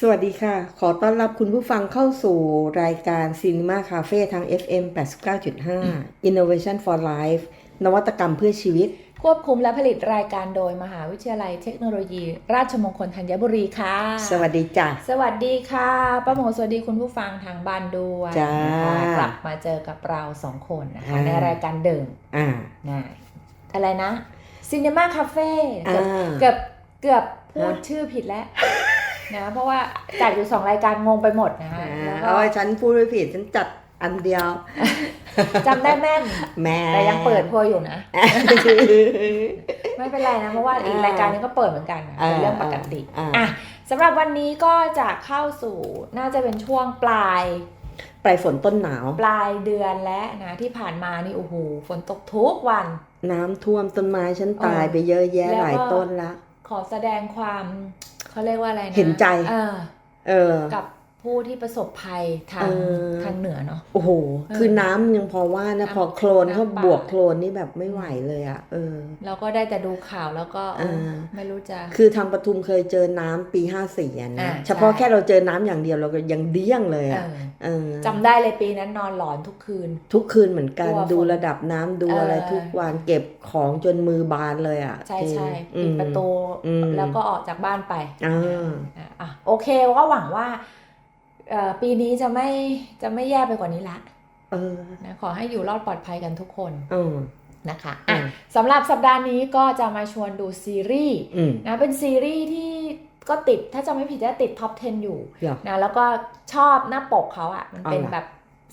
สวัสดีค่ะ ขอต้อนรับคุณผู้ฟังเข้าสู่รายการ Cinema Cafe ทาง FM 89.5 Innovation for Life นวัตกรรมเพื่อชีวิต ควบคุมและผลิตรายการโดยมหาวิทยาลัยเทคโนโลยี ราชมงคลธัญบุรีค่ะ สวัสดีจ้ะ สวัสดีค่ะ ป้าหมูสวัสดีคุณผู้ฟังทางบ้านด้วยจ้านะคะกลับมาเจอกับเราสองคนนะคะอ่า ในรายการเดิมอ่า นะอะไรนะ Cinema Cafe เกือบอ่า เกือบเกือบพูดฮะชื่อผิดแล้ว นะเพราะว่าจัดอยู่สองรายการงงไปหมดนะคะอ่าแล้วก็เอาไว้ฉันพูดไม่ผิดฉันจัดอันเดียวจำได้แม่นแม่แต่ยังเปิดพัวอยู่นะ ไม่เป็นไรนะ เพราะว่าอีกอ่ารายการนี้ก็เปิดเหมือนกันนะเป็นเรื่องปกติอ่าอะสำหรับวันนี้ก็จะเข้าสู่น่าจะเป็นช่วงปลายปลายฝนต้นหนาว ปลายเดือนแล้วนะที่ผ่านมานี่โอ้โหฝนตกทุกวัน น้ำท่วมต้นไม้ฉันตายเออไปเยอะแยะแล้วก็หลายต้นละขอแสดงความ เขาเรียกว่าอะไรนะเห็นใจ เออ เออ กับ ผู้ที่ประสบภัยทางเออ ทางเหนือเนาะ โอ้โห เออคือน้ำยังพอว่านะ น้ำพอโคลนเขาน้ำป่า บวกโคลนนี่แบบไม่ไหวเลยอะ เออ เราก็ได้แต่ดูข่าวแล้วก็เออเออไม่รู้จะ คือทางปทุมเคยเจอน้ำปีห้าสี่อะนะอ่าเฉพาะใช่แค่เราเจอน้ำอย่างเดียวเราก็ยังเดี้ยงเลยเออะอเออจำได้เลยปีนั้นนอนหลอนทุกคืน ทุกคืนเหมือนกันกลัวฝนดูระดับน้ำดูเอออ อะไรทุกวันเก็บของจนมือบานเลยอะใช่จริงใช่อืปิดม ประตูอืม แล้วก็ออกจากบ้านไปอ่า อะอะโอเคก็หวังว่าเอ่อ ปีนี้จะไม่จะไม่แย่ไปกว่านี้ละเออนะขอให้อยู่รอดปลอดภัยกันทุกคนเออนะคะอือะมสำหรับสัปดาห์นี้ก็จะมาชวนดูซีรีส์อืมนะเป็นซีรีส์ที่ก็ติดถ้าจะไม่ผิดจะติดท็อป 10 อยู่เหรอนะแล้วก็ชอบหน้าปกเขาอะ่ะ มันเป็นเอาล่ะแบบ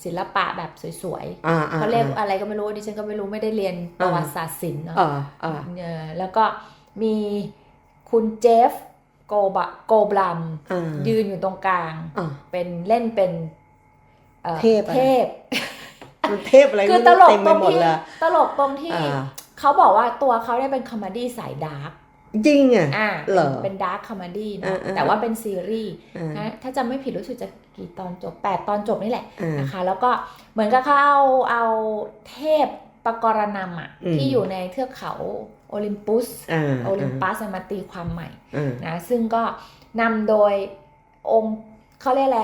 ศิลปะแบบสวยอ่าๆอ่าเขาเรียกอะไรก็ไม่รู้ดิฉันก็ไม่รู้ไม่ได้เรียนประวัติศาสตร์ศิลป์เนาะอ่าอ่าเออแล้วก็มีคุณเจฟ โกบะโกบลัมอ่ายืนอยู่ตรงกลางอ่าเป็นเล่นเป็นอ่อเทพอะเทพมันเทพอะไรคือไม่ตรู้ลกเต็มตไปรงหมดที่เลยตลกตรงที่อ่าเขาบอกว่าตัวเขาเนี่ยเป็นคอมเมดี้สายดาร์กจริงอะอ่าเหรอเป็นดาร์กคอมเมดี้อ่านะอ่าแต่ว่าเป็นซีรีส์อ่านะถ้าจำไม่ผิดรู้สึกจะกี่ตอนจบ 8 ตอนจบนี่แหละอ่านะคะ แล้วก็เหมือนกับเขาเอาเอาเทพปกรณำอะอืมที่อยู่ในเทือกเขา โอลิมปุสอ่าโอลิมปัสมาตีความใหม่อ่านะซึ่งก็นำโดยองค์เขาเรียกอะไร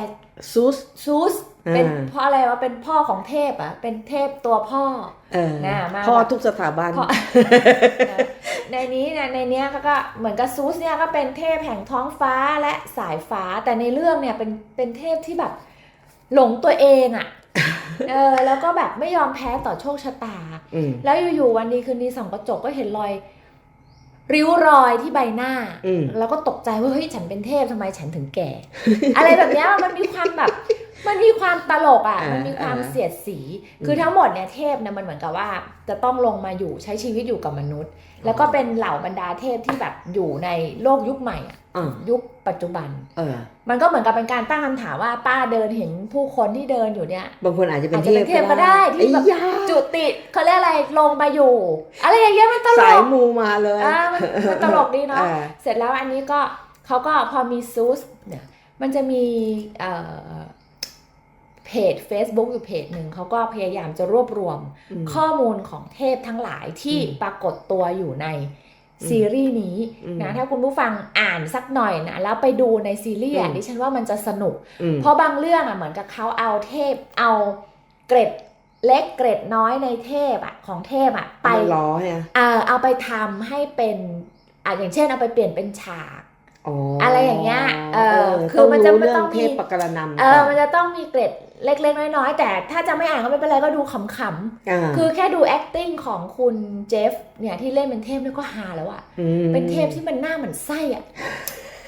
ซูสซูสอ่าเป็นเพ่ออะไรวะเป็นพ่อของเทพอะ เป็นเทพตัวพ่อเออน่ะมาพ่อแบบทุกสถาบันพ่อนะในนี้นะในเนี้ยก็ก็เหมือนกับซูสเนี่ยก็เป็นเทพแห่งท้องฟ้าและสายฟ้าแต่ในเรื่องเนี่ยเป็นเป็นเทพที่แบบหลงตัวเองอะ่ะ เออแล้วก็แบบไม่ยอมแพ้ต่อโชคชะตา อืมแล้วอยู่ๆวันดีคืนดีส่องกระจกก็เห็นรอย ริ้วรอยที่ใบหน้า อืม แล้วก็ตกใจว่าเฮ้ยฉันเป็นเทพทำไมฉันถึงแก่ อะไรแบบเนี้ยมันมีความแบบ มันมีความตลกอะ อ่ามัมันมีความอ่าเสียดสี คือทั้งหมดเนี่ยเทพเนี่ยมันเหมือนกับว่า จะต้องลงมาอยู่ใช้ชีวิตอยู่กับมนุษย์ แล้วก็เป็นเหล่าบรรดาเทพที่แบบอยู่ในโลกยุคใหม่อะอ่า ยุคปัจจุบัน เออ มันก็เหมือนกับเป็นการตั้งคำถามว่าป้าเดินเห็นผู้คนที่เดินอยู่เนี่ย บางคนอาจจะเป็นอาจจะเป็นเทพก็ได้ที่แบบไอ้ยาจุติเขาเรียกอะไรลงมาอยู่ อะไรอย่างเงี้ยมันตลสายกมูมาเลยอ่ามันมันตลกดีเนาะอ่าเสร็จแล้วอันนี้ก็เขาก็พอมีซูสเนี่ยมันจะมีเอ่อเพจ Facebook อยู่เพจหนึ่งเขาก็พยายามจะรวบรวมอืมข้อมูลของเทพทั้งหลายที่อืมปรากฏตัวอยู่ใน ซีรีส์นี้อืมนะถ้าคุณผู้ฟังอ่านสักหน่อยนะแล้วไปดูในซีรีส์อะอืมดิฉันว่ามันจะสนุกอืมเพราะบางเรื่องอะเหมือนกับเขาเอาเทพเอาเกร็ดเล็กเกร็ดน้อยในเทพอะของเทพอะไปไปล้อฮะเออเอาไปทำให้เป็นอะอย่างเช่นเอาไปเปลี่ยนเป็นฉาก อ๋ออะอะไรอย่างเงี้ย เออ คืคืออมัมันนจะจะไม่ต้ต้อองงมีเทพปกรณำเออก่มันจะต้องมีเกร็ดเล็กๆ น้อยๆ แต่ถ้าจะไม่อ่านก็ไม่เป็นไรก็ดูขำาๆคือแค่ดู acting ของคุณเจฟเนี่ยที่เล่นเป็นเทพเนี่ยก็ฮาแล้วอะมเป็นเทพที่มันหน้าเหมือนไส้อะ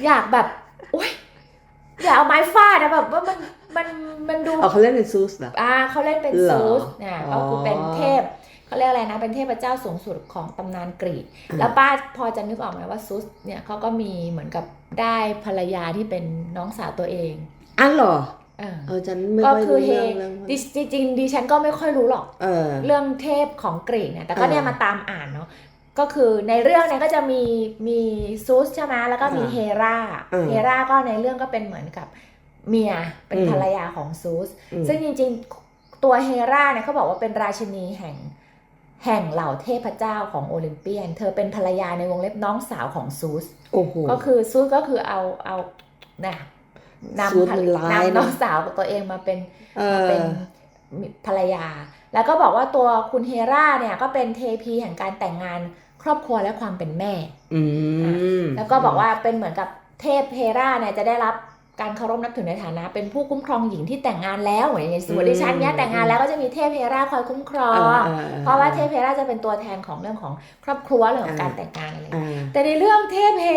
อยากแบบโอ๊ยอยากเอาไม้ฟาดอะแบบว่ามันมันมันดูเอาเขาเล่นเป็นซูสเหรออ่าเขาเล่นเป็นเหรอซูสเนี่ยอ๋อก็คือเป็นเทพ เขาเรียกอะไรนะเป็นเทพเจ้าสูงสุดของตำนานกรีกอ่าแล้วป้าพอจะนึกออกไหมว่าซูสเนี่ยเขาก็มีเหมือนกับได้ภรรยาที่เป็นน้องสาวตัวเองอันเหรอเออเออฉันไม่ก็ค่อยคือรู้เฮเรื่องเรื่องดิจริงๆดิฉันก็ไม่ค่อยรู้หรอกเออเรื่องเทพของกรีกเนี่ยแต่ก็เนี่ยอ่ามมาตามอ่านเนาะก็คือในเรื่องเนี่ยก็จะมีมีซูสใช่ไหมแล้วก็มีอ่าเฮราอืมเฮราก็ในเรื่องก็เป็นเหมือนกับเมียเป็นอืมภรรยาของซูสอืมซึ่งจริงๆตัวเฮราเนี่ยเขาบอกว่าเป็นราชินีแห่ง แห่งเหล่าเทพเจ้าของโอลิมเปียน เธอเป็นภรรยาในวงเล็บน้องสาวของซูสโอ้โหก็คือซูสก็คือเอาเอานะนำซูสมันร้ายนำน้องนะสาวของตัวเองมาเป็นเอมาอเป็นภรรยา แล้วก็บอกว่าตัวคุณเฮราเนี่ยก็เป็นเทพีแห่งการแต่งงานครอบครัวและความเป็นแม่ อืมแล้วก็บอกว่าเป็นเหมือนกับเทพเฮราเนี่ยจะได้รับ การเคารพนับถือในฐานะ เป็นผู้คุ้มครองหญิงที่แต่งงานแล้วเหมือนอย่างสมมติดิฉันเนี้ยแต่งงานแล้วก็จะมีเทพเฮราคอยคุ้มครอเองออออเพราะว่าเทพเฮราจะเป็นตัวแทนของเรื่องของครอบครัวเรื่องของการแต่งงานอะไรอย่างเงี้ยอ่าแต่ในเรื่องเทพเฮ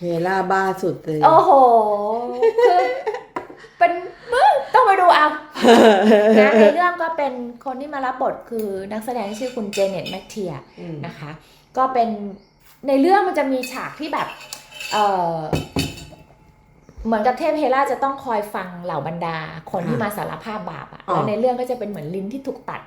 เฮล่าบ้าสุดเลยโอ้โหคือเป็นมึงต้องไปดูเอานะในเรื่องก็เป็นคนที่มารับบทคือนักแสดงที่ชื่อคุณเจเน็ตแมคเทียอืมนะคะ ก็เป็นในเรื่องมันจะมีฉากที่แบบ เออ เหมือนกับเทพเฮราจะต้องคอยฟังเหล่าบรรดา คนที่มาสารภาพบาปอะแล้วในเรื่องก็จะเป็นเหมือนลิ้นที่ถูกตัด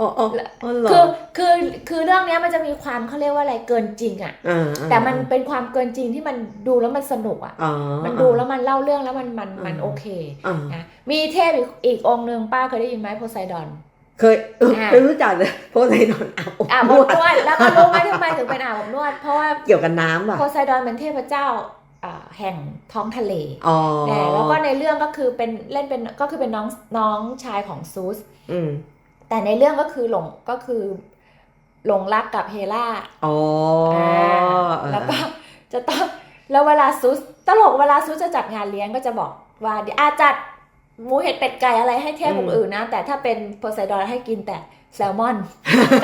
อ๋ออ๋ออ๋อเหรอคือคือคือเรื่องเนี้ยมันจะมีความเขาเรียกว่าอะไรเกินจริงอะอ่าอ่าแต่มันเป็นความเกินจริงที่มันดูแล้วมันสนุกอะอ๋อมันดูแล้วมันเล่าเรื่องแล้วมันมันมันอ่าโอเคอ่านะมีเทพอีกอีกองค์หนึ่งป้าเคยได้ยินไหมโพไซดอนเคยเอออ่าไม่รู้จักเลยเพราะไซดอนอาบอบอาบนอบวดนวดแล้วก็รู้ไหมทำไมถึงเป็นอาบอบนวด เพราะว่าเกี่ยวกับน้ำป่ะโพไซดอนเป็นเทพเจ้าอ่า แห่งท้องทะเลอ๋อแน่แล้วก็ในเรื่องก็คือเป็นเล่นเป็นก็คือเป็นน้องน้องชายของซูสอืมแต่ในเรื่องก็คือหลงก็คือหลงรักกับเฮราอ๋ออ่าเออแล้วก็จะต้องแล้วเวลาซูสตลกเวลาซูสจะจัดงานเลี้ยงก็จะบอกว่าเดี๋ยวอาจัดหมูเห็ดเป็ดไก่อะไรให้เทพองค์อื่นนะ แต่ถ้าเป็นโพไซดอนให้กินแต่แซลมอน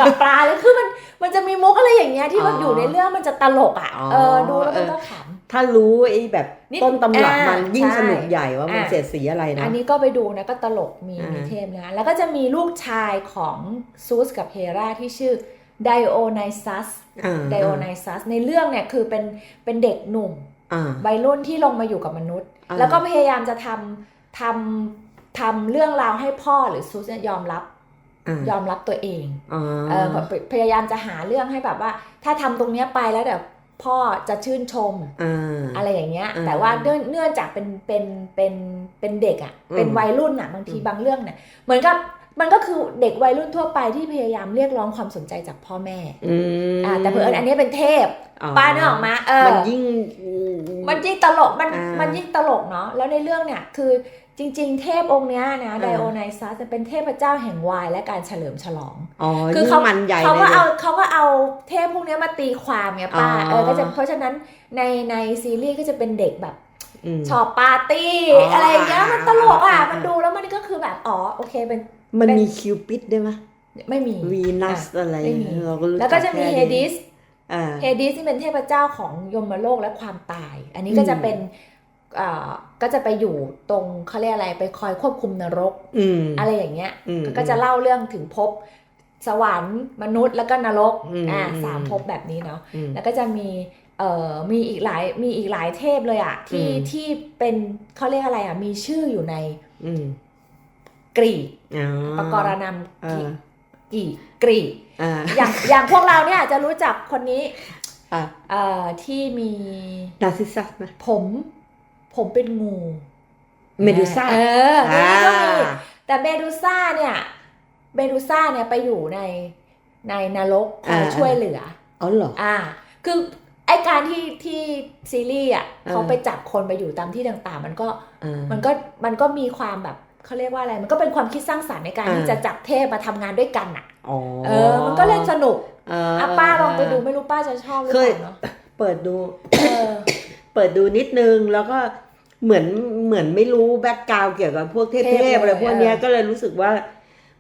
กับปลาเลยคือมันมันจะมีมุกอะไรอย่างเงี้ยที่มันอยู่ในเรื่องมันจะตลกอะเออดูแล้วมันก็ข ถ้ารู้ไอ้แบบนิดต้นตำรับอ่ามันยิ่งใช่สนุกใหญ่ว่ามันอ่าเสียดสีอะไรำนะ อันนี้ก็ไปดูนะก็ตลกมีอ่ามีมีเทพนะแล้วก็จะมีลูกชายของซูสกับเฮราที่ชื่อไดโอไนซัสอ่าไดโอไนซัสในเรื่องเนี่ยคือเป็นเป็นเด็กหนุ่มอ่าวัยรุ่นที่ลงมาอยู่กับมนุษย์อ่าแล้วก็พยายามจะทำทำทำเรื่องราวให้พ่อหรือซูสเนี่ยยอมรับอ่ายอมรับตัวเองอ่าเออพพยายามจะหาเรื่องให้แบบว่า ถ้าทำตรงเนี้ยไปแล้วเดี๋ยว พ่อจะชื่นชมอ่าอะไรอย่างเงี้ยอ่าแต่ว่าเนื่องเนื่องจากเป็นเป็นเป็นเป็นเด็กอะ่ะอืมเป็นวัยรุ่นอะ่ะบางทีอืมบางเรื่องเนี่ยเหมือนกับมันก็คือเด็กวัยรุ่นทั่วไปที่พยายามเรียกร้องความสนใจจากพ่อแม่อืมอ่าแต่เผอิญอันนี้เป็นเทพอ๋อป้าเนกออกมาเออมันยิ่ง มันยิ่งตลกมันอ่ามัมันยิ่งตลกเนาะแล้วในเรื่องเนี่ยคือ จริงๆ เทพองค์เนี้ยนะอ่าไดโอไนซัสจะเป็นเทพเจ้าแห่งวายและการเฉลิมฉลอง อ๋อคืยิ่งเขามันใหญ่เขาเลก็ยเอาเขาก็เอาเทพพวกเนี้ยมาตีความไงป้าอ๋อเออก็จะเพราะฉะนั้นในในซีรีส์ก็จะเป็นเด็กแบบมชอบปาร์ตี้อ๋อออะไรอย่างเงี้ยมันตลกอะอ่าอ่ามัมันดูแล้วมันก็คือแบบอ๋อโอเคเป็นมันเป็นมีคิวปิดด้วยไหมไม่มีวีนัสอะอะไรไม่มีเราก็รู้แล้วก็จะมีแค่เฮนี้ดิสอ่าเฮดิสที่เป็นเทพเจ้าของยมโลกและความตาย อันนี้ก็จะอืมเป็นอ่า ก็จะไปอยู่ตรงเขาเรียกอะไรไปคอยควบคุมนรกอืมอะไรอย่างเงี้ยอืมก็จะเล่าเรื่องถึงภพสวรรค์มนุษย์แล้วก็นรกอืมอ่าอืมสามภพแบบนี้เนาะอืมแล้วก็จะมีเอ่อมีอีกหลายมีอีกหลายเทพเลยอะที่อืมที่เป็นเขาเรียกอะไรอะมีชื่ออยู่ในอืมกรีกอ๋อปกรณำอ่ากีกกรีกอ่าอย่างอย่างพวกเราเนี่ยจะรู้จักคนนี้อ่าเอ่อที่มีนาซิซัสไหมผม ผมเป็นงูเมดูซ่าเออในนี้ก็มีอ่าแต่เมดูซ่าเนี่ยเมดูซ่าเนี่ยไปอยู่ในในนรกคอยช่วยเหลืออ๋อเหรออ่า คือไอการที่ที่ซีรีส์อะอ่าเขาไปจับคนไปอยู่ตามที่ต่างๆ มันก็อ่ามันก็มันก็มีความแบบเขาเรียกว่าอะไรมันก็เป็นความคิดสร้างสรรค์ในการอ่าที่จะจับเทพมาทำงานด้วยกันอะอ๋อเออ มันก็เล่นสนุกเอออะป้าลองไปดูไม่รู้ป้าจะชอบหรือเปเคยล่าเนาะเปิดดูเออเปิดดูนิดนึงแล้วก็ เหมือนเหมือนไม่รู้แบ็กกราวเกี่ยวกับพวกเทเทพพๆอะไรพวกเนี้ยเออก็เลยรู้สึกว่า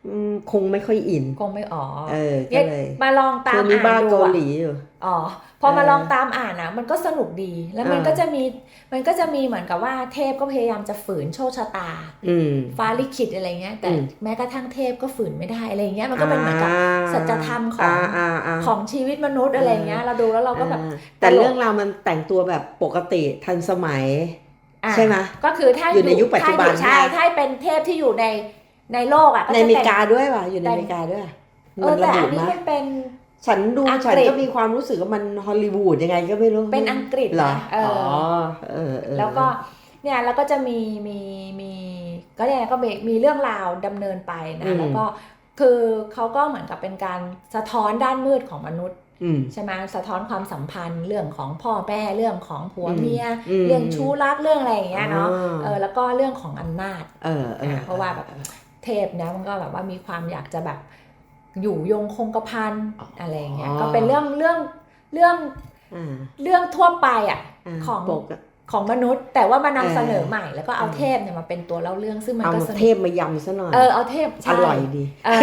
อืมคงไม่ค่อยอิน คงไม่อ๋อเออเนี่ก็ยเลยมาลองตาช่มวงนี้อ่าบ้านดูเกาอะหลีอยู่อ๋อพอมาเออลองตามอ่านนะมันก็สนุกดี แล้วมันอ่าก็จะมีมันก็จะมีเหมือนกับว่าเทพก็พยายามจะฝืนโชคชะตาอืมฟ้าลิขิตอะไรเงี้ยแต่อืมแม้กระทั่งเทพก็ฝืนไม่ได้อะไรเงี้ยมันก็เป็นเหมือนกับสัจธรรมของาาาของชีวิตมนุษย์อะไรเงี้ยเราดูแล้วเราก็แบบอ่าแต่ตลกเรื่องราวมันแต่งตัวแบบปกติทันสมัยอะ ใช่ไหมก็คือถ้าอยู่ในยุคปัจจุบันถ้าอยู่ใช่ใช่ไหมถ้าเป็นเทพที่อยู่ในในโลกอะก็ในจะอเมริแต่งกาด้วยว่ะอยู่ในแต่อเมริกาด้วยเออมันระแต่บุอันนี้นะมันเป็นฉันดูอังกฤษฉันก็มีความรู้สึกว่ามันฮอลลีวูดยังไงก็ไม่รู้ เป็นอังกฤษเหรอนะเออ๋ออเออเออแล้วก็เนี่ยแล้วก็จะมีมีมีก็เนี่ยก็มีมีเรื่องราวดำเนินไปนะแล้วก็คือเขาก็เหมือนกับเป็นการสะท้อนด้านมืดของมนุษย์อืม ใช่ไหมสะท้อนความสัมพันธ์เรื่องของพ่อแม่เรื่องของผัวอืมเมียอืมเรื่องชู้รักเรื่องอะไรอย่างเงี้ยเนาะอ่าเออแล้วก็เรื่องของอำนาจเออเออเพราะว่าแบบเทพเนี่ยมันก็แบบว่ามีความอยากจะแบบอยู่ยงคงกระพันอะไรอย่างเงี้ยก็เป็นเรื่องเรื่องเรื่องอ่าเรื่องทั่วไปอะาของปกอะของมนุษย์ แต่ว่ามานำเออเสนอใหม่แล้วก็เอาเออเทพเนี่ยมาเป็นตัวเล่าเรื่องซึ่งมันเอาก็มาสนุกเทพมายำซะหน่อยเออเอาเทพอใช่ร่อยดีเออ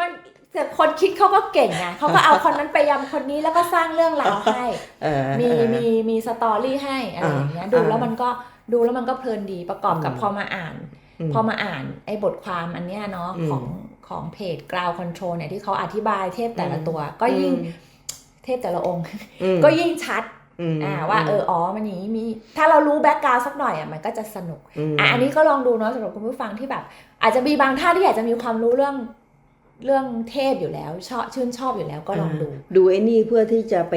มัน แต่คนคิดเขาก็เก่งไงเขาก็เอาคนนั้นไปยำคนนี้แล้วก็สร้างเรื่องราวให้เออมีเออมีมีสตอรี่ให้อะไรอย่างเงี้ยอ่าดูอ่าแล้วมันก็ดูแล้วมันก็เพลินดีประกอบกับอืมพอมาอ่านอืมพอมาอ่านไอ้บทความอันเนี้ยเนาะอืมของของเพจ Ground Control เนี่ยที่เขาอธิบายเทพแต่ละอืมตัว ก็ยิ่งอืมเทพแต่ละองค์อืมก็ยิ่งชัดมอ่าว่าเอออ๋อมันอย่างนี้มี ถ้าเรารู้แบ็กกราวสักหน่อยอะมันก็จะสนุกมอะอันนี้ก็ลองดูเนาะสำหรับคุณผู้ฟังที่แบบ อาจจะมีบางท่านที่อาจจะมีความรู้เรื่อง เรื่องเทพอยู่แล้ว ชอบชื่นชอบอยู่แล้วก็ลองดู ดูไอ้นี่เพื่อที่จะไป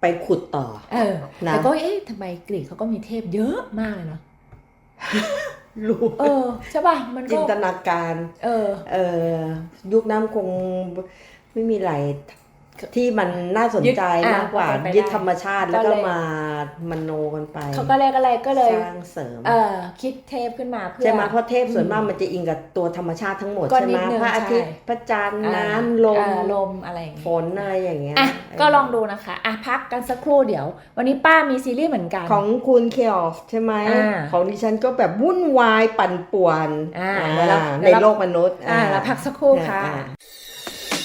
ไปขุดต่อ เออนะแต่ก็เอ๊ะทำไมกรีกเขาก็มีเทพเยอะมากเลยเนาะรู้เออใช่ป่ะมันจิก็นตนาการ เออ เออ ยุคนั้นคงไม่มีอะไร ที่มันน่าสนใจยึดอะมากกว่าเป็นไปได้ยึดธรรมชาติแล้วก็ก็เลยมามโนกันไปเขาก็เลยก็เลยก็เลยสร้างเสริม เออคิดเทพขึ้นมาเพื่อใช่ไหมเพราะเทพส่วนอืมมากมันจะอิงกับตัวธรรมชาติทั้งหมดก็ใช่ไหมนิดนึงพระอาทิตย์ใช่พระจันทร์อ่าน้ำลมเออลมอะไรอย่างเงี้ยฝนอะไรอย่างเงี้ยอะเก็ลองดูนะคะอะพักกันสักครู่เดี๋ยว วันนี้ป้ามีซีรีส์เหมือนกัน ของคุณเคออฟใช่ไหมอ่าของดิฉันก็แบบวุ่นวายปั่นป่วนอ่าอ่าเดี๋ยวเราในเดี๋ยวเราโลกมนุษย์อ่าแล้วพักสักครู่ค่ะอ่า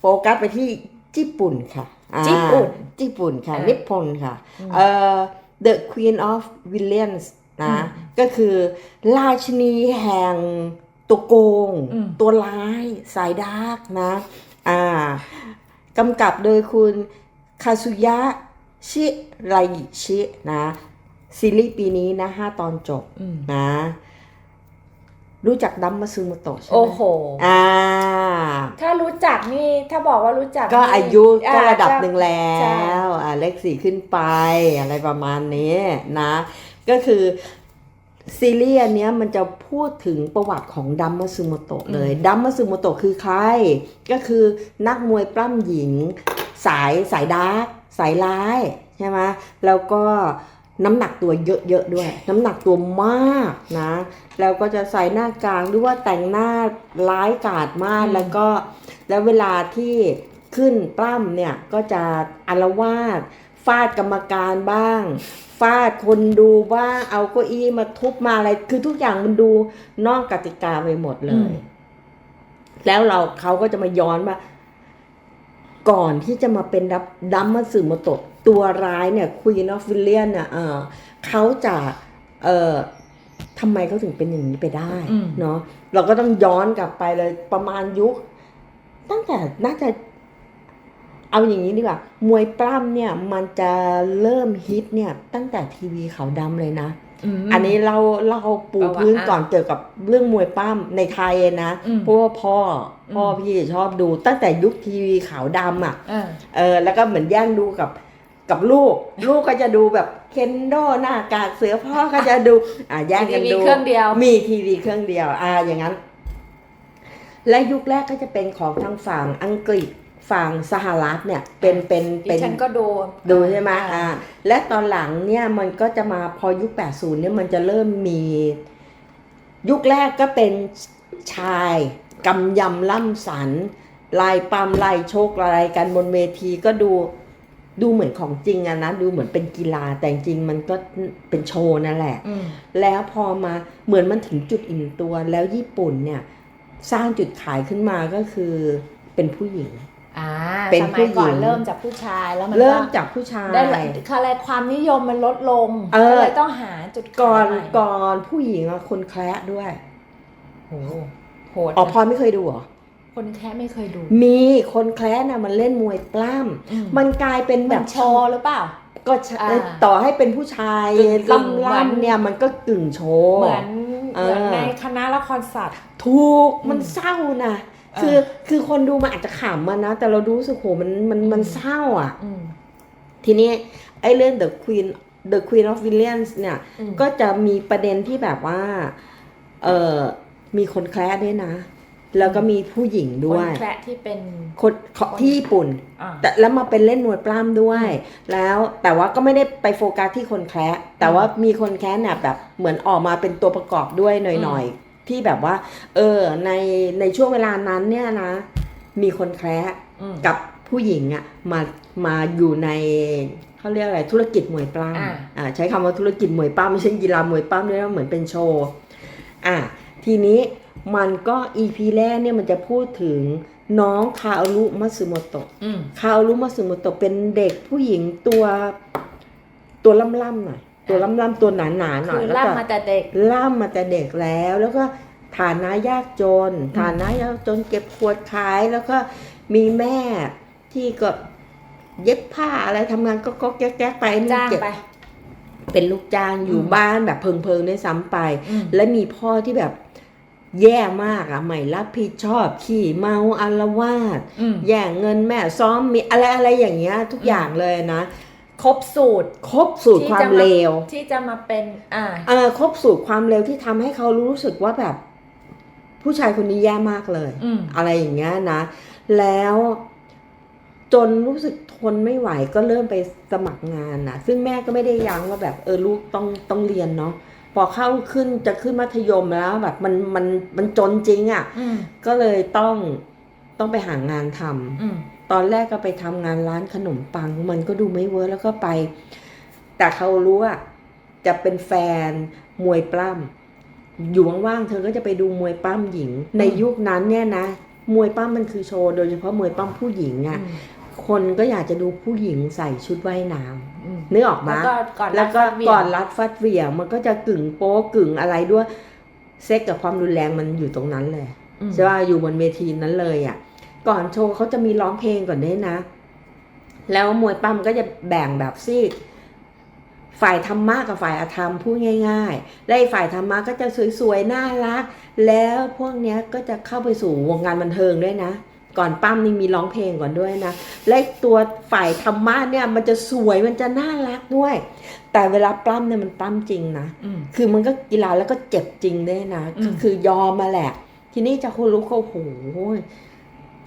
โฟกัสไปที่ญี่ปุ่นค่ะอ่าญี่ปุ่นญี่ปุ่นค่ะเออนิปปนค่ะเอ่อ The Queen of Villains นะ ก็คือราชินีแห่งตัวโกง อืม ตัวร้ายสายดาร์กนะ อ่ากำกับโดยคุณคาซุยะชิไรชินะ ซีรีส์ปีนี้นะห้าตอนจบอืมนะ รู้จักดัมมาซึโมโตะใช่ไหมโอ้โหอ่าถ้ารู้จักนี่ถ้าบอกว่ารู้จักก็นี่อายุก็ระดับอ่าหนึ่งแล้ใช่วอ่าเลขสี่ขึ้นไปอะไรประมาณนี้นะ ก็คือซีรีส์อันเนี้ยมันจะพูดถึงประวัติของดัมมาซึโมโตะเลยดัมมาซึโมโตะคือใคร ก็คือนักมวยปล้ำหญิง สายสายดาร์กสายร้ายใช่ไหมแล้วก็ น้ำหนักตัวเยอะๆด้วย น้ำหนักตัวมากนะ แล้วก็จะใส่หน้ากากหรือว่าแต่งหน้าร้ายกาจมากอืมแล้วก็ แล้วเวลาที่ขึ้นปล้ำเนี่ยก็จะอารวาสฟาดกรรมการบ้าง ฟาดคนดูบ้างเอาเก้าอี้มาทุบมาอะไร คือทุกอย่างมันดูนอกกติกาไปหมดเลย แล้วเราเขาก็จะมาย้อนว่าก่อนที่จะมาเป็นดับดัมมาสึโมโตะ ตัวร้ายเนี่ยควีนอฟวิลเลียนเนี่ยเออเขาจะเอ่อทำไมเขาถึงเป็นอย่างนี้ไปได้อืมเนาะเราก็ต้องย้อนกลับไปเลยประมาณยุค ตั้งแต่น่าจะ เอาอย่างนี้ดีกว่า มวยปล้ำเนี่ย มันจะเริ่มฮิตเนี่ย ตั้งแต่ทีวีขาวดำเลยนะมอันนี้เราเราปูประวัติพื้นอะก่อนเกี่ยวกับเรื่องมวยปล้ำในไทยนะอืมเพราะว่าพ่ออมพ่อพี่ชอบดูตั้งแต่ยุคทีวีขาวดำอะเออเออแล้วก็เหมือนแย่งดูกับ กับลูก ลูกก็จะดูแบบเคนโดหน้ากากเสือพ่อก็จะดูอ่าแย่งกันทีวีดูเครื่องเดียว มีทีวีเครื่องเดียว อ่าอย่างนั้น และยุคแรกก็จะเป็นของทางฝั่งอังกฤษฝั่งสหรัฐเนี่ยเป็นเป็นดิเป็น ฉันก็ดูดูใช่ไหมอ่า และตอนหลังเนี่ยมันก็จะมาพอยุค 80 เนี่ยมันจะเริ่มมี ยุคแรกก็เป็นชายกำยำล่ำสัน ลายปั๊มลายโชคอะไรกันบนเวทีก็ดู ดูเหมือนของจริงอะนะดูเหมือนเป็นกีฬาแต่จริงๆมันก็เป็นโชว์นั่นแหละอืมแล้วพอมาเหมือนมันถึงจุดอิ่มตัว แล้วญี่ปุ่นเนี่ยสร้างจุดขายขึ้นมาก็คือเป็นผู้หญิงอ่าเป็นสผู้มัยหญิงก่อนเริ่มจากผู้ชายแล้วมันเริ่มจากผู้ชายได้อะไรความนิยมมันลดลงเออก็เลยต้องหาจุดขายก่อนใหม่ก่อนผู้หญิงอะคนแคระด้วยโหโหดอ๋อนะพลอยไม่เคยดูเหรอ คนแค่ไม่เคยดู มีคนแคระน่ะมันเล่นมวยปล้อืมำมันกลายเป็นแบแบบบโชว์หรือเปล่าก็ใช่อ่าต่อให้เป็นผู้ชายกึ่งๆล่ำเหมือนล่ำเนี่ยมันก็กึ่งโชว์เหมือนเออเหมือนในคณะละครสัตว์ถูกอืมมันเศร้านะเออคือคือคนดูมันอาจจะขำมันนะ แต่เราดูรู้สึกโหมันมันมันอืมเศร้าอะอืมทีนี้ไอ้เรื่อง The Queen The Queen of Villains เนี่ยอืมก็จะมีประเด็นที่แบบว่า เออมีคนแคร์ด้วยนะ แล้วก็มีผู้หญิงคด้วนยแคระที่เป็น คนเขาที่ญี่ปุ่น อ่า แต่แล้วมาเป็นเล่นมวยปล้ำด้วย แล้วแต่ว่าก็ไม่ได้ไปโฟกัสที่คนแคร์แต่ว่ามีคนแคร์เนี่ยแบบเหมือนออกมาเป็นตัวประกอบด้วยหน่อยๆที่แบบว่า เออในในช่วงเวลานั้นเนี่ยนะ มีคนแคร์อืมกับผู้หญิงอะมามาอยู่ในเขาเรียกอะไรธุรกิจมวยปล้อ่าำอ่าใช้คำว่าธุรกิจมวยปล้ำไม่ใช่กีฬามวยปล้ำด้วยนะเหมือนเป็นโชว์อะทีนี้ มันก็อีพีแรกเนี่ยมันจะพูดถึงน้องคาโอรุมัตสึโมโตะอืมคาโอรุมัตสึโมโตะเป็นเด็กผู้หญิงตัวตัวล่ำๆหน่อยตัวล่ำๆตัวหนาๆหน่คือยอแล้วล่ำก็มาแต่เด็กล่ำมาแต่เด็กแล้ว แล้วก็ฐานะยากจน ฐานะยากจนเก็บขวดขายแล้วก็มีแม่ที่ก็เย็บผ้าอะไรทำงานก็ก็แก๊กๆไปนี่จ้างเก็บไป เป็นลูกจ้างอยู่อืมบ้านแบบเพิงๆด้วยซ้ำไปอืมและมีพ่อที่แบบ แย่มากอะไม่รับผิดชอบขี่เมาอารวาสอืมแย่งเงินแม่ซ้อมมีอะไรอะไรอย่างเงี้ยทุกอย่างเลยนะครบสูตรครบสูตรที่ควาจะมมาเลวที่จะมาเป็น อ่าเออครบสูตรความเร็วที่ทำให้เขารู้สึกว่าแบบ ผู้ชายคนนี้แย่มากเลยอืมอะไรอย่างเงี้ยนะแล้วจนรู้สึกทนไม่ไหวก็เริ่มไปสมัครงานนะซึ่งแม่ก็ไม่ได้ยั้งว่าแบบ เออลูกต้องต้องเรียนเนาะ พอเข้าขึ้นจะขึ้นมัธยมแล้วแบบมันมันมันจนจริงอะ่ะอืมก็เลยต้องต้องไปหางานทำอืมตอนแรกก็ไปทำงานร้านขนมปัง มันก็ดูไม่เวิร์กแล้วก็ไป แต่เขารู้ว่าจะเป็นแฟนมวยปล้ำอยู่ว่างๆเธอก็จะไปดูมวยปล้ำหญิง ในยุคนั้นเนี่ยนะมวยปล้ำมันคือโชว์โดยเฉพาะมวยปล้ำผู้หญิงอะ่ะ คนก็อยากจะดูผู้หญิงใส่ชุดว่ายน้ำอืมนึกออกแล้วมาก็ก่อนแล้วก็รัดฟัดเหวี่ยงก่อนรัดฟัดเหวี่ยงมันก็จะกึ่งโป๊กึ่งอะไรด้วยเซ็กกับความรุนแรงมันอยู่ตรงนั้นเลยอืมใช่ป่ะอยู่บนเวทีนั้นเลยอะ ก่อนโชว์เขาจะมีร้องเพลงก่อนด้วยนะ แล้วมวยปั้มก็จะแบ่งแบบซีกฝ่ายธรรมะกับฝ่ายอธรรมพูดง่ายๆและไอ้ฝ่ายธรรมะก็จะสวยๆ น่ารัก แล้วพวกเนี้ยก็จะเข้าไปสู่วงการบันเทิงด้วยนะ ก่อนปั้มนี่มีร้องเพลงก่อนด้วยนะ และตัวฝ่ายธรรมะเนี่ยมันจะสวยมันจะน่ารักด้วย แต่เวลาปล้ำเนี่ยมันปล้ำจริงนะอืมคือมันก็กีฬาแล้วก็เจ็บจริงด้วยนะอืมก็คือยอมมาแหละ ทีนี้จะคุณรู้เขาโห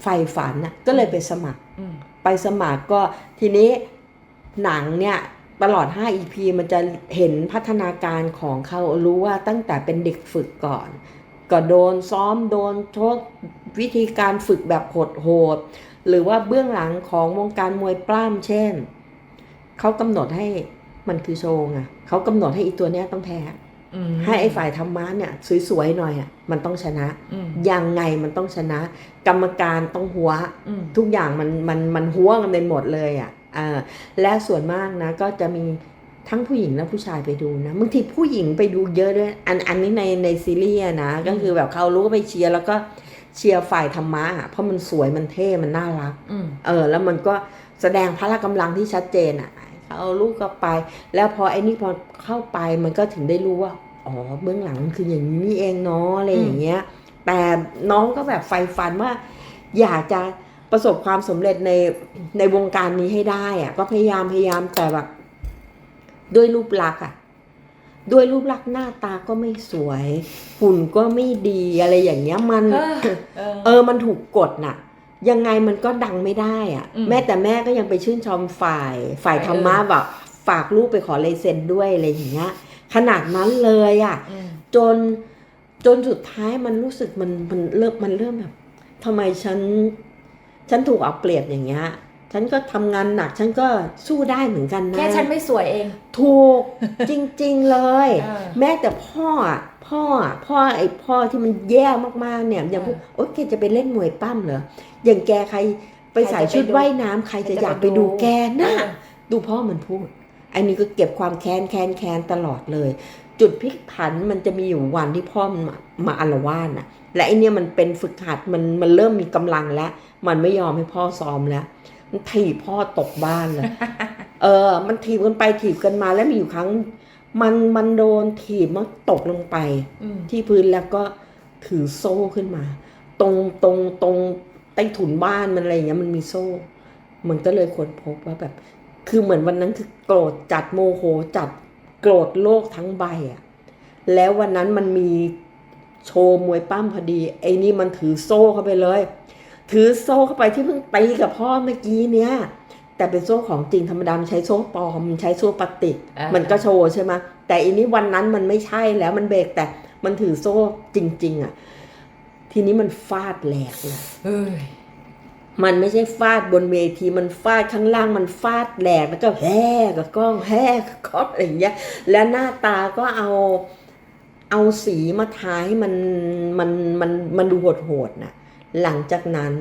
ไฟฝันนะก็เลยไปสมัครอืมไปสมัครก็ทีนี้หนังเนี่ยตลอด 5 EP มันจะเห็นพัฒนาการของเขารู้ว่าตั้งแต่เป็นเด็กฝึกก่อน ก็โดนซ้อมโดนโทษ วิธีการฝึกแบบโหดๆหรือว่าเบื้องหลังของวงการมวยปล้ำเช่น เขากำหนดให้มันคือโชว์ไงเขากำหนดให้อีตัวเนี้ยต้องแพ้อืมให้ไอ้ฝ่ายธรรมะเนี่ยสวยๆหน่อยอะมันต้องชนะอืมยังไงมันต้องชนะ กรรมการต้องหัวอืมทุกอย่างมันมันมันหัวกันไปหมดเลยอะอ่าและส่วนมากนะก็จะมีทั้งผู้หญิงและผู้ชายไปดูนะบางทีผู้หญิงไปดูเยอะด้วย อันอันนี้ในในซีรีส์อะนะ ก็คือแบบเขารู้ก็ไปเชียร์แล้วก็ เชียร์ฝ่ายธรรมะอะเพราะมันสวยมันเท่มันน่ารักอืมเออ แล้วมันก็แสดงพละกำลังที่ชัดเจนอะเอาลูกก็ไป แล้วพอไอ้นี่พอเข้าไปมันก็ถึงได้รู้ว่าอ๋อเบื้องหลังมันคืออย่างนี้นี่เองเนาะอะไรอย่างเงี้ย แต่น้องก็แบบใฝ่ฝันว่า อยากจะประสบความสำเร็จในในวงการนี้ให้ได้อะก็พยายามพยายามแต่แบบด้วยรูปลักษณ์อะ ด้วยรูปลักษณ์หน้าตาก็ไม่สวย หุ่นก็ไม่ดีอะไรอย่างเงี้ยมันเออเออเออมันถูกกดน่ะ ยังไงมันก็ดังไม่ได้อะอืมแม่แต่แม่ก็ยังไปชื่นชมฝ่าย ฝ่ายฝ่ายธรรมะอื่นแบบฝากลูกไปขอลายเซ็นด้วยอะไรอย่างเงี้ยขนาดนั้นเลยอะอืมจนจนสุดท้ายมันรู้สึกมันมันเริ่มมันเริ่มแบบทำไมฉัน ฉันถูกเอาเปรียบอย่างเงี้ย ฉันก็ทำงานหนักฉันก็สู้ได้เหมือนกันนะแค่ฉันไม่สวยเอง ถูก จริง ๆ เลยเออแม้แต่พ่ออะพ่ออะพ่อไอ้พ่อที่มันแย่มากๆเนี่ยอย่างพวกเออโอ๊ยแกจะไปเล่นมวยปั้มเหรออย่างแกใครไปใส่ใครจะไปชุดดูว่ายน้ำใครจะใครจะอยากไปไปดูดูแกนะเออดูพ่อมันพูดอันนี้ก็เก็บความแค้นแค้นแค้นตลอดเลย จุดพลิกผันมันจะมีอยู่วันที่พ่อมันมามาอาละวาดน่ะ และไอเนี่ยมันเป็นฝึกหัดมันมันเริ่มมีกำลังแล้ว มันไม่ยอมให้พ่อซ้อมแล้ว มันถีบพ่อตกบ้านเลยเออ มันถีบกันไปถีบกันมาแล้วมีอยู่ครั้ง มันมันโดนถีบมันตกลงไปอืมที่พื้นแล้วก็ถือโซ่ขึ้นมา ตรงตรงตรงใต้ถุนบ้านมันอะไรอย่างเงี้ยมันมีโซ่ มันก็เลยควรพบว่าแบบ คือเหมือนวันนั้นคือโกรธจัดโมโหจัดโกรธโลกทั้งใบอะแล้ววันนั้นมันมีโชว์มวยปั้มพอดี ไอ้นี่มันถือโซ่เข้าไปเลย ถือโซ่เข้าไปที่เพิ่งตีกับพ่อเมื่อกี้เนี้ยแต่เป็นโซ่ของจริงธรรมดามันใช้โซ่ปลอมมันใช้โซ่ปลาติกอ่ามัมันก็โชว์ใช่ไหมแต่อันนี้วันนั้นมันไม่ใช่แล้วมันเบรกแต่มันถือโซ่จริง ๆ อะ ทีนี้มันฟาดแหลกเลยเอ้ยมันไม่ใช่ฟาดบนเวทีมันฟาดข้างล่างมันฟาดแหลกแล้วก็แห่กับกล้องแห่กับกล้องอะไรอย่างเงี้ย แล้วหน้าตาก็เอาเอาสีมาทาให้มันมันมันมันดูโหดๆน่ะ หลังจากนั้น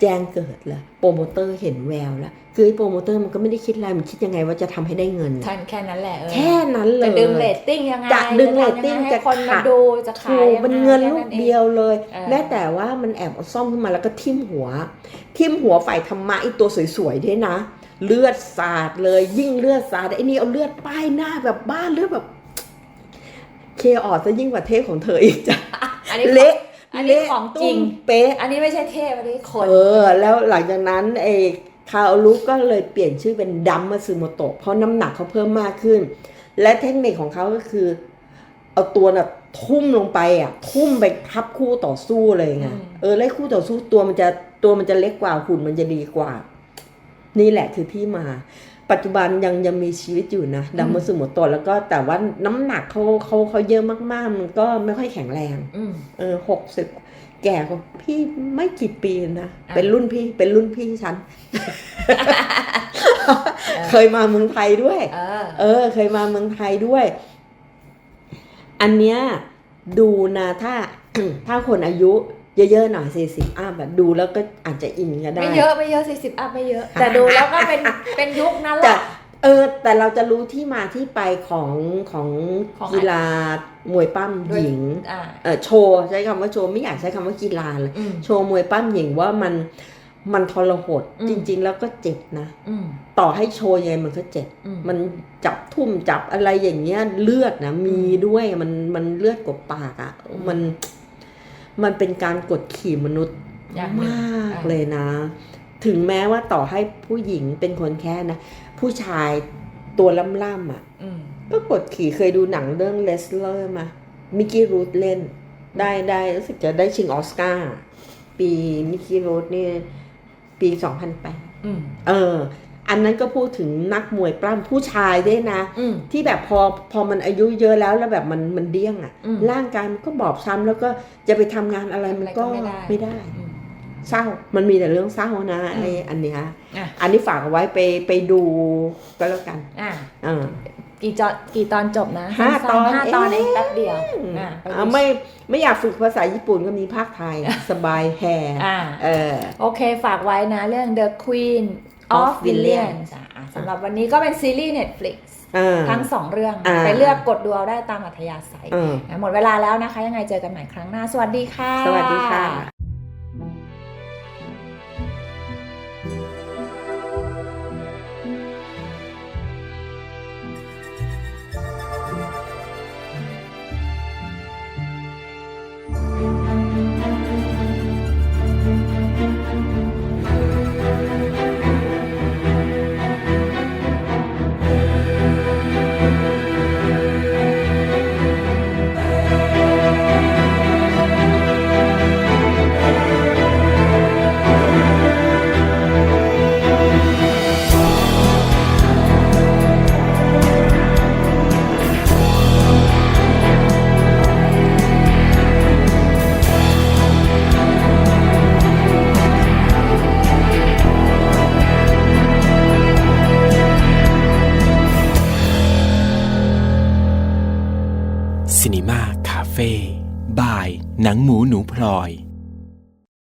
แจ้งเกิดเลยโปรโมเตอร์เห็นแววแล้วคือไอ้โปรโมเตอร์มันก็ไม่ได้คิดอะไรมันคิดยังไงว่าจะทำให้ได้เงินน่ะท่านแค่นั้นแหละเออแค่นั้นเลยจะดึงเรตติ้งยังไงจะดึงทำยัไเรตติ้งให้จะคนมาขายดูจะขายถูกยังไงมันเงินแค่ลูกองเดียวเลยเออแม้แต่ว่ามันแอบเอาซ่อมขึ้นมาแล้วก็ทิ่มหัว ทิ่มหัวฝ่ายธรรมะไอตัวสวยๆด้วยนะ เลือดสาดเลยยิ่งเลือดสาดไอ้นี่เอาเลือดป้ายหน้าแบบบ้านเลือดแบบ เคออดซะยิ่งกว่าเทพของเธออีกจ้ะอันนี้เละ อันนี้เละของจริงตุ้มเป๊ะ อันนี้ไม่ใช่เทพอันนี้คนเออ แล้วหลังจากนั้นไอ้คาโอรุก็เลยเปลี่ยนชื่อเป็นดัมมาซึโมโตะเพราะน้ำหนักเขาเพิ่มมากขึ้น และเทคนิคของเขาก็คือ เอาตัวน่ะทุ่มลงไปอะ ทุ่มไปทับคู่ต่อสู้เลยไงอืมเออไล่คู่ต่อสู้ตัวมันจะตัวมันจะเล็กกว่าหุ่นมันจะดีกว่า นี่แหละคือที่มา ปัจจุบันยังยังมีชีวิตอยู่นะดัมมาซึโมโตะแล้วก็แต่ว่าน้ำหนักเขาเขาเขาเยอะมากๆ มันก็ไม่ค่อยแข็งแรงอืมเออหกสิบแก่กว่าพี่ไม่กี่ปีนะอะเป็นรุ่นพี่เป็นรุ่นพี่ฉัน เคยมาเมืองไทยด้วยเออเออเคยมาเมืองไทยด้วย อันเนี้ยดูนะถ้าถ้าคนอายุ เยอะๆหน่อยสี่สิบอัพแบบดูแล้วก็อาจจะอินก็ได้ ไม่เยอะไม่เยอะสี่สิบอัพไม่เยอะ แต่ดูแล้วก็เป็นเป็นยุคนั้นแหแต่ละ เออแต่เราจะรู้ที่มาที่ไปของของของ กีฬามวยปั้มหญิงอ่าเออโชว์ใช้คำว่าโชว์ไม่อยากใช้คำว่ากีฬาเลยอืม โชว์มวยปั้มหญิงว่ามันมันทรหดอืม จริง ๆ แล้วก็เจ็บนะ อืมต่อให้โชว์ยังไงมันก็เจ็บ อืมมันจับทุ่มจับอะไรอย่างเงี้ยเลือดนะมีด้วยมันมันเลือดกบปากอะ่ะอืมมัน มันเป็นการกดขี่มนุษย์อย่างหนึ่งมากอ่าเลยนะ ถึงแม้ว่าต่อให้ผู้หญิงเป็นคนแค่นะ ผู้ชายตัวล่ำๆอะอืมก็กดขี่เคยดูหนังเรื่องเลสเลอร์มา มิกกี้รูธเล่น ได้ได้รู้สึกจะได้ชิงออสการ์ปีมิกกี้รูธนี่ ปี2008อืมเออ อันนั้นก็พูดถึงนักมวยปล้ำผู้ชายด้วยนะอืมที่แบบพอพอมันอายุเยอะแล้วแล้วแบบมันมันเดี้ยงอะอืมร่างกายมันก็บอบช้ำแล้วก็จะไปทำงานอะไรมันก็ทำอะไรก็ไม่ได้ไม่ได้อืมเศร้ามันมีแต่เรื่องเศร้านะอืมไอ้อันเนี้ยอะอันนี้ฝากเอาไว้ไปไปดูก็แล้วกันอะเออกี่จอกี่ตอนจบนะห้าสั้ๆตอนห้าตอนเอเองงแป๊บเดียวอะปอ่าไม่ไม่อยากฝึกภาษาญี่ปุ่นก็มีภาคไทย สบายแฮอ่าเออโอเคฝากไว้นะเรื่อง The Queen of of Villains อะอะสำหรับวันนี้ก็เป็นซีรีส์ Netflix อ่าทั้งสองเรื่องอ่าไปเลือกกดดูเอาได้ตามอัธยาศัยเออนะหมดเวลาแล้วนะคะ ยังไงเจอกันใหม่ครั้งหน้า สวัสดีค่ะ สวัสดีค่ะ